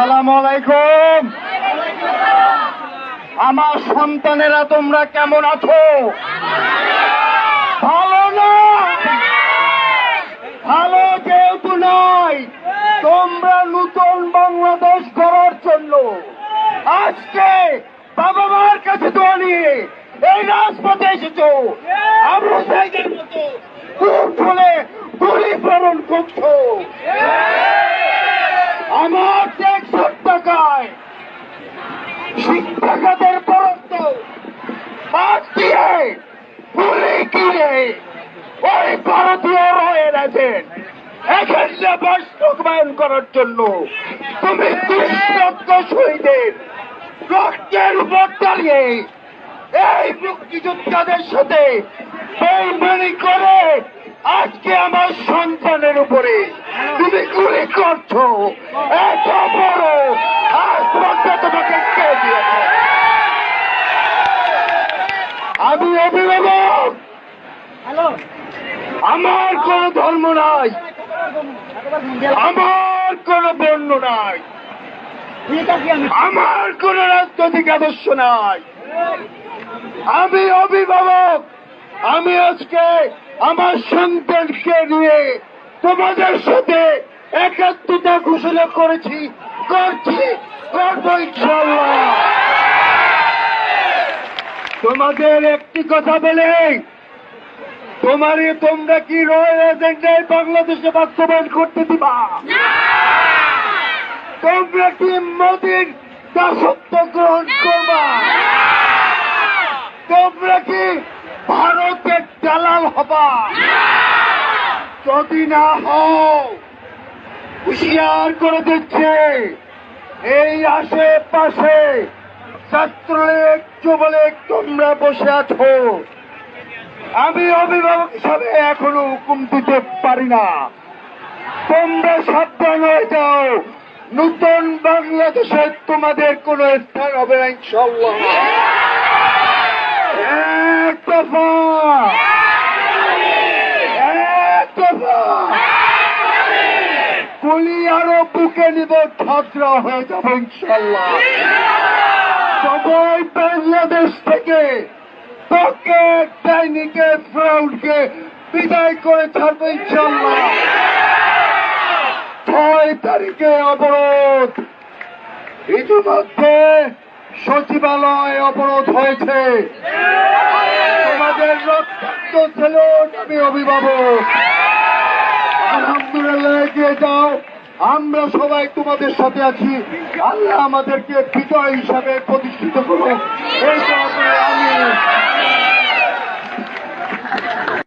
আসসালামু আলাইকুম। আমার সন্তানেরা তোমরা কেমন আছো? ভালো না? ভালো যেহেতু নাই। তোমরা নতুন বাংলাদেশ গড়ার জন্য আজকে বাবা মার কাছে দোয়া নিয়ে এই রাজপথে এসেছ। ফুলে গুলি প্রেরণ করছ। আমার টাকায় শিক্ষাখাতের বরাদ্দ বাদ দিয়ে গুলি কিনে ওই ভারতীয় রয়ে আছেন এখানে বাস্তবায়ন করার জন্য তুমি দুঃসত্য শহীদের রক্তের উপর দাঁড়িয়ে এই মুক্তিযোদ্ধাদের সাথে বেইমানি করে আজকে আমার সন্তানের উপরে তুমি গুলি করছ এত বড় আত্মহত্যা তোমাকে কে দিয়েছে? আমি অভিভাবক। আমার কোন ধর্ম নাই। আমার কোন বর্ণ নাই। আমার কোন রাজনৈতিক আদর্শ নাই। আমি অভিভাবক। আমি আজকে আমার সন্তানকে নিয়ে তোমাদের সাথে একাত্মতা ঘোষণা করেছি করছি করব ইনশাল্লাহ তোমাদের একটি কথা বলে তোমারে তোমরা কি রয়্যাল এজেন্ডায় বাংলাদেশে বাস্তবায়ন করতে দিবা? তোমরা কি মোদীর দাসত্ব গ্রহণ করবা? তোমরা কি ভারতের দালাল হবা? যদি না হও হুশিয়ার করে দিচ্ছে। এই আশেপাশে ছাত্রলীগ, যুবলীগ, তোমরা বসে আছো। আমি অভিভাবক হিসাবে এখনও হুকুম দিতে পারি না। তোমরা সাবধান হয়ে যাও। নতুন বাংলাদেশে তোমাদের কোনো স্থান হবে ইনশাল্লাহ এক দফা এক দফা গুলি আরও বুকে নিব ঠাকরা হয়ে যাবে ইনশাল্লাহ সবাই বাংলাদেশ থেকে পকেট ডাইনিকে, ফ্রাউডকে বিদায় করে ছাড়বে ইনশাল্লাহ ছয় তারিখে অবরোধ। ইতিমধ্যে সচিবালয় অবরোধ হয়েছে। তোমাদের রক্তাক্ত ছিল, আমি অভিভাবক। আলহামদুলিল্লাহ এগিয়ে যাও, আমরা সবাই তোমাদের সাথে আছি। আল্লাহ আমাদেরকে বিজয় হিসাবে প্রতিষ্ঠিত করো এই আমি